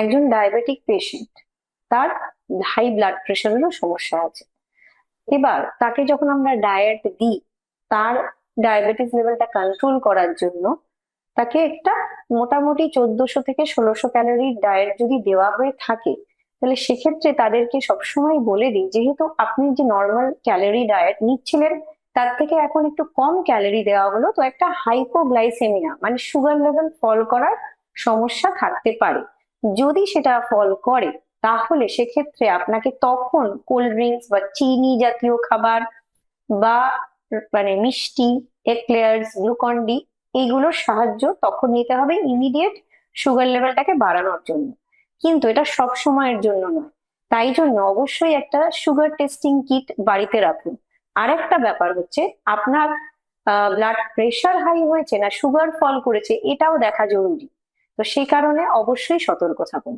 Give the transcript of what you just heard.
একজন diabetic patient তার high blood প্রেশারেরও সমস্যা আছে। এবার তাকে যখন আমরা ডায়েট দিই, তার ডায়াবেটিস লেভেলটা কন্ট্রোল করার জন্য তাকে একটা মোটামুটি চোদ্দশো থেকে ষোলোশো ক্যালোরির ডায়েট যদি দেওয়া হয়ে থাকে, তাহলে সেক্ষেত্রে তাদেরকে সবসময় বলে দিই, যেহেতু আপনি যে নর্মাল ক্যালোরি ডায়েট নিচ্ছিলেন, তার থেকে এখন একটু কম ক্যালোরি দেওয়া হলো, তো একটা হাইপোগ্লাইসেমিয়া মানে সুগার লেভেল ফল করার সমস্যা থাকতে পারে। যদি সেটা ফল করে, তাহলে সেক্ষেত্রে আপনাকে তখন কোল্ড ড্রিঙ্কস বা চিনি জাতীয় খাবার বা মানে মিষ্টি এক্লেয়ার্স গ্লুকন ডি এইগুলোর সাহায্য তখন নিতে হবে ইমিডিয়েট সুগার লেভেলটাকে বাড়ানোর জন্য। কিন্তু এটা সব সময়ের জন্য নয়। তাই জন্য অবশ্যই একটা সুগার টেস্টিং কিট বাড়িতে রাখুন। আর একটা ব্যাপার হচ্ছে, আপনার ব্লাড প্রেশার হাই হয়েছে না সুগার ফল করেছে, এটাও দেখা জরুরি। তো সেই কারণে অবশ্যই সতর্ক থাকুন।